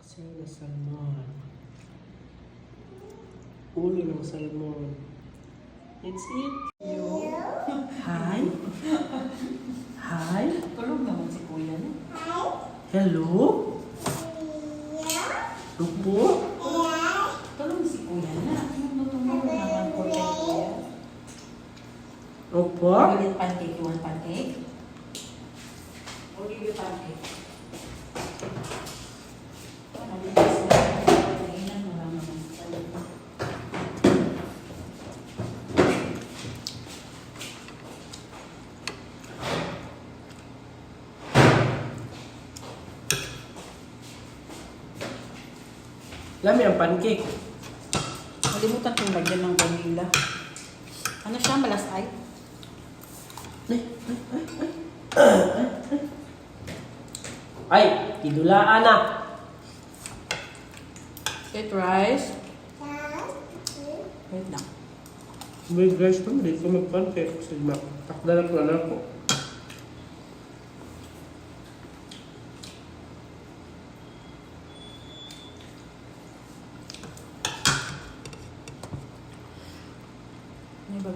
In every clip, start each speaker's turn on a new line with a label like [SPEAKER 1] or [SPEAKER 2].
[SPEAKER 1] Paksiw na salmon. Ulo ng salmon. It's it. Hi. Hi.
[SPEAKER 2] Tulog naman si kuya?
[SPEAKER 1] Hello. Lupo.
[SPEAKER 2] Tulog si kuya na. Tumulog naman po kay kuya.
[SPEAKER 1] Opo.
[SPEAKER 2] You pancake? You want pancake? Or give you pancake? Ano, bilis na. Kainan mo lang naman sa loob.
[SPEAKER 1] Lami ang pancake.
[SPEAKER 2] Kalimutan kong lagyan ng vanilla. Ano siya? Malasay?
[SPEAKER 1] Ay, tidulaan na.
[SPEAKER 2] Eat rice. Wait lang.
[SPEAKER 1] Wait guys, kung dito mag-pancake. Sige, takda na po na ako.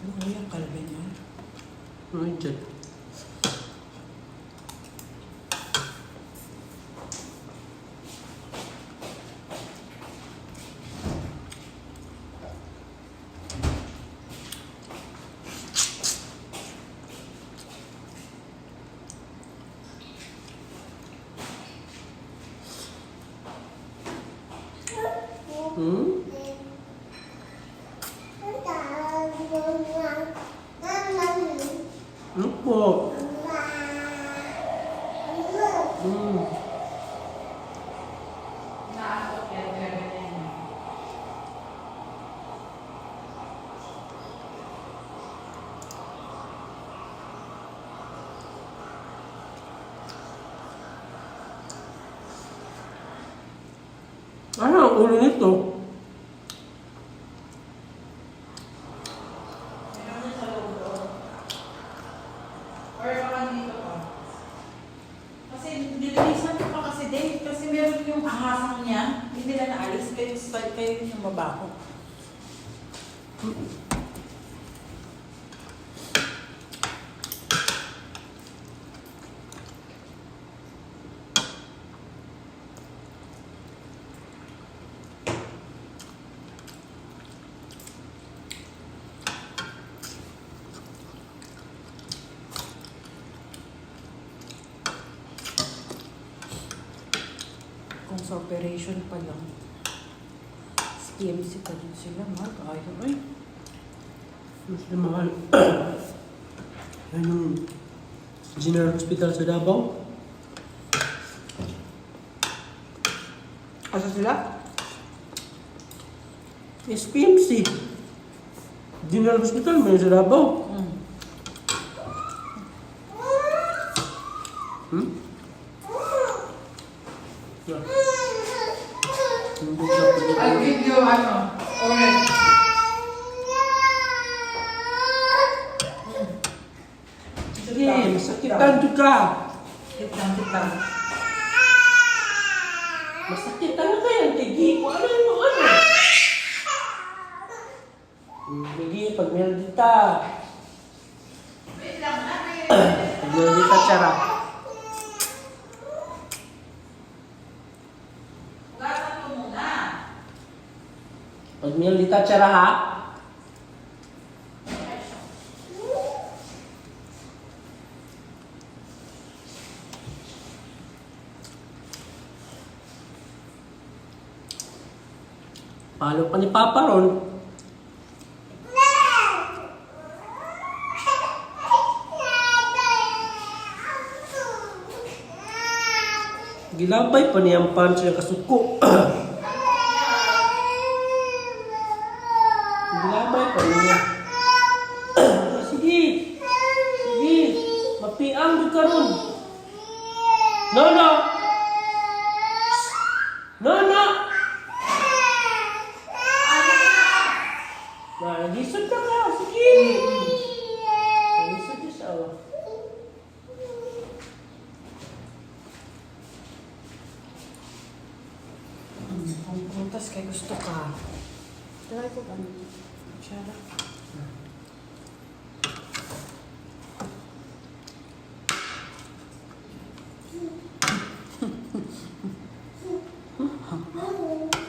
[SPEAKER 2] Ano kaya kalbe niya?
[SPEAKER 1] Ano? Hmm? Ano po? Hmm. Ano ang ulo nito?
[SPEAKER 2] Or baka dito pa. Kasi nililisan ko pa kasi din. Kasi meron yung ahasang niya. Hindi nila naalis. Kayo, kayo yung mabaho. Kung sa operation pa lang. Sa PMC pa din sila. Mark, ayaw. Ay,
[SPEAKER 1] Mas na mahal. Yan yung General Hospital sa Davao.
[SPEAKER 2] asa sila?
[SPEAKER 1] SPMC. General Hospital, may sa Davao.
[SPEAKER 2] Hmm. I'll give you, ano, orange.
[SPEAKER 1] Sige, masakitan to ka.
[SPEAKER 2] Sit down, sit down.
[SPEAKER 1] Masakitan na kaya. Tigi. Ano mo ano? Hmm, Tigi, dita, tsara. Tsara ha. Palo pa ni Papa ron. Gilabay pa niyang punch yung kasuko. Gilabay pa niya. Sige. Sige. Mapiang di ka ron. No, no. No, no. Na, nagisod na ka. Sige. Nagisod na siya. oh.
[SPEAKER 2] Kung prutas kay gusto ka. Try ko ba? Shara.
[SPEAKER 1] Tugong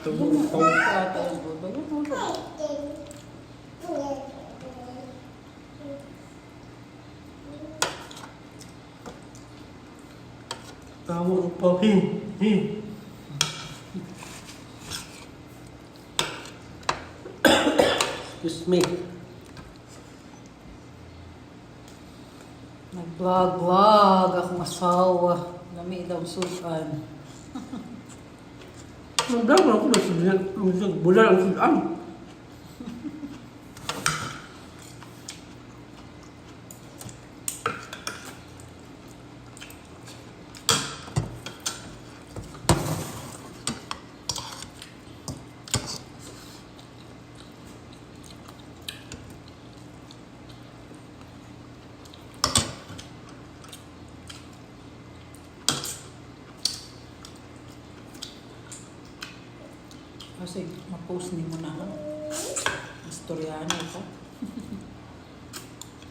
[SPEAKER 2] ang bobo. Yan, bobo.
[SPEAKER 1] Tawa pa. Hin. Hin. Excuse me.
[SPEAKER 2] Nag-vlog-vlog akong asawa. Lami daw sukan.
[SPEAKER 1] Nagdago ako ba sa bulan ang sudan?
[SPEAKER 2] Kasi ma-post ni mo na ha. Istoryano ito.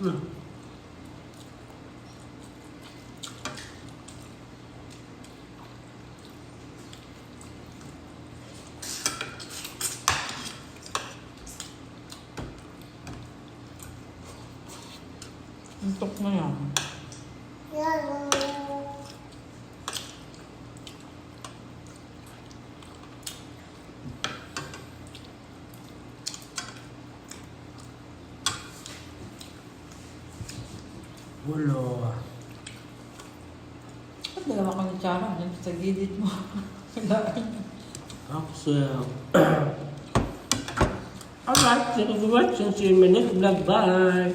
[SPEAKER 1] Hmm.
[SPEAKER 2] Antok.
[SPEAKER 1] Wala.
[SPEAKER 2] Ba't nagawa ka ng tsara? Yan sa gilid mo.
[SPEAKER 1] Ako siya. Alright, thank you for watching. See you in my next vlog. Bye.